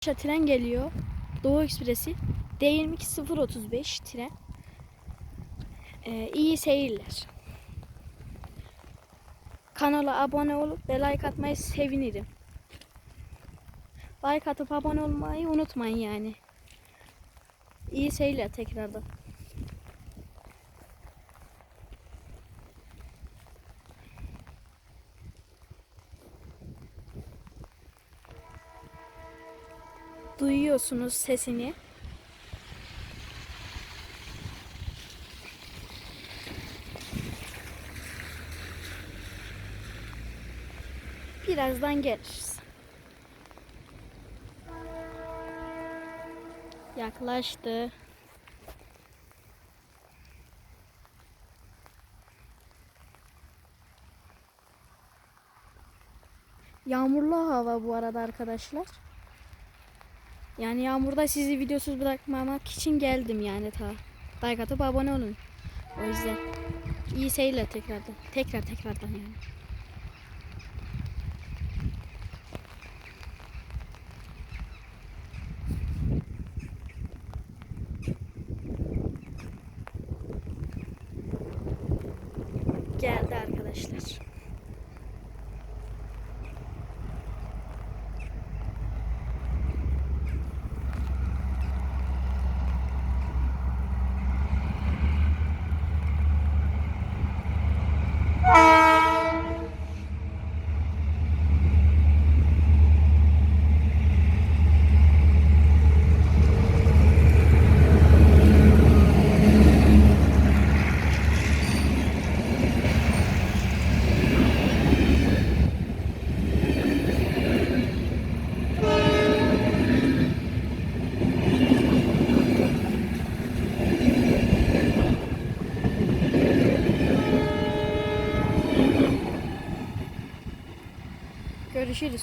Arkadaşlar tren geliyor. Doğu Ekspresi. D22035 tren. Ee, iyi seyirler. Kanala abone olup ve like atmayı sevinirim. Like atıp abone olmayı unutmayın yani. İyi seyirler tekrardan. Duyuyorsunuz sesini. Birazdan geliriz. Yaklaştı. Yağmurlu hava bu arada arkadaşlar. Yani yağmurda sizi videosuz bırakmamak için geldim yani ta. Like atıp abone olun. O yüzden iyi seyirler tekrardan. Tekrar tekrardan yani. Geldi arkadaşlar. Görüşürüz.